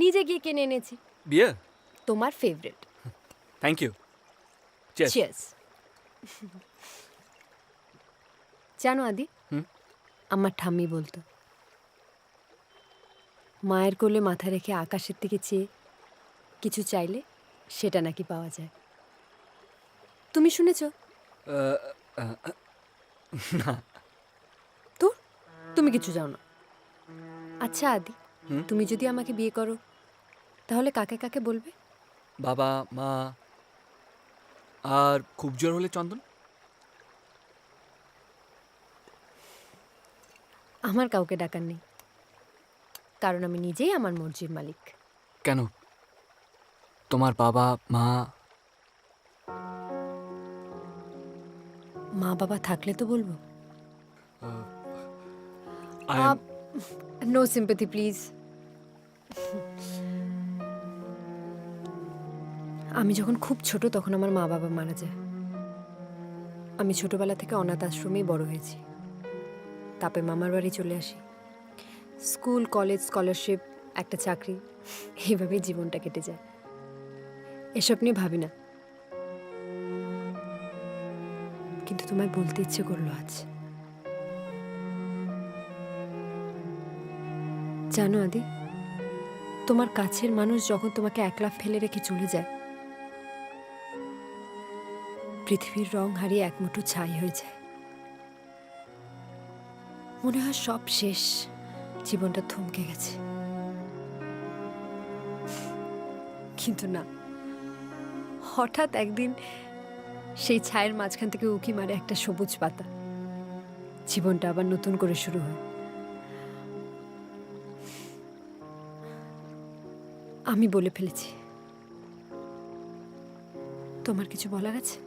নিজে গিয়ে কিনে এনেছি। বিয়ে? তোমার ফেভারিট থ্যাংক ইউ চিয়ার্স জানো আদি? আমার ঠাম্মি বলতো মায়ের কোলে মাথা রেখে আকাশের দিকে চেয়ে কিছু চাইলে সেটা নাকি পাওয়া যায়। তুমি শুনেছ? তো তুমি কিছু জানো না। আচ্ছা আদি? তুমি যদি আমাকে বিয়ে করো তাহলে কাকে কাকে বলবে? বাবা মা আর খুব জোর হলে চন্দন? আমার কাউকে ডাকার নেই কারণ আমি নিজেই আমার মর্জির মালিক। কেন? তোমার বাবা মা? মা বাবা থাকলে তো বলব। am- নো সিম্পথি প্লিজ আমি যখন খুব ছোট, তখন আমার মা বাবা মারা যায়। আমি ছোটবেলা থেকে অনাথ আশ্রমেই বড় হয়েছি। তারপরে মামার বাড়ি চলে আসি। স্কুল, কলেজ, স্কলারশিপ, একটা চাকরি, এইভাবেই জীবনটা কেটে যায়। এসব নিয়ে ভাবি না। কিন্তু তোমায় বলতে ইচ্ছে করল আজ। জানো আদি, তোমার কাছের মানুষ যখন তোমাকে একলা ফেলে রেখে চলে যায়, পৃথিবীর রং হারিয়ে এক মুঠো ছাই হয়ে যায়। মনে হয় সব শেষ, জীবনটা থমকে গেছে। কিন্তু না, হঠাৎ একদিন সেই ছায়ের মাঝখান থেকে উকি মারে একটা সবুজ পাতা। জীবনটা আবার নতুন করে শুরু হয়। আমি বলে ফেলেছি। তোমার কিছু বলার আছে?